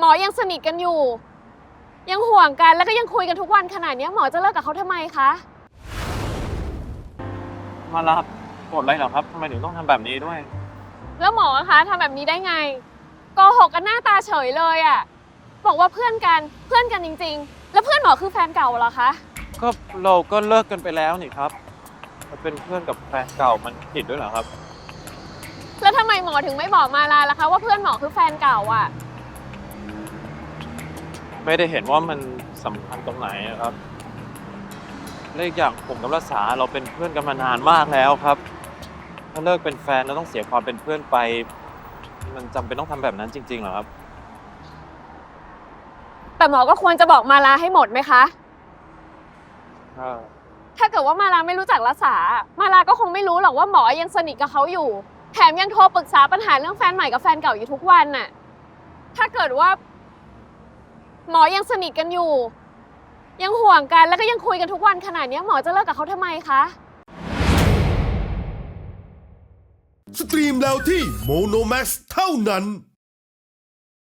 หมอยังสนิทกันอยู่ ยังห่วงกันแล้วก็ยังคุยกันทุกวันขนาดเนี้ยหมอจะเลิกกับเขาทำไมคะ มารับกดอะไรเหรอครับทำไมถึงต้องทำแบบนี้ด้วย แล้วหมอคะทำแบบนี้ได้ไงโกหกกันหน้าตาเฉยเลยอะ่ะ บอกว่าเพื่อนกันเพื่อนกันจริง ๆ แล้วเพื่อนหมอคือแฟนเก่าเหรอคะ ก็เราก็เลิกกันไปแล้วนี่ครับมาเป็นเพื่อนกับแฟนเก่ามันผิดด้วยเหรอครับ แล้วทำไมหมอถึงไม่บอกมาลาล่ะคะ ว่าเพื่อนหมอคือแฟนเก่าอะ ไม่ได้เห็นว่ามันสำคัญตรงไหนอะครับและอีกอย่างผมกับรัษาเราเป็นเพื่อนกันมานานมากแล้วครับ ถ้าเลิกเป็นแฟนแล้วต้องเสียความเป็นเพื่อนไป มันจำเป็นต้องทำแบบนั้นจริงๆเหรอครับ แต่หมอก็ควรจะบอกมาลาให้หมดไหมคะถ้าถ้าเกิดว่ามาลาไม่รู้จักรักษา มาลาก็คงไม่รู้หรอกว่าหมอยังสนิทกับเขาอยู่ แถมยังโทรปรึกษาปัญหาเรื่องแฟนใหม่กับแฟนเก่าอยู่ทุกวันน่ะ ถ้าเกิดว่า หมอยังสนิทกันอยู่ ยังห่วงกันแล้วก็ยังคุยกันทุกวันขนาดเนี้ยหมอจะเลิกกับเขาทำไมคะ สตรีมแล้วที่โมโนแม x เท่านั้น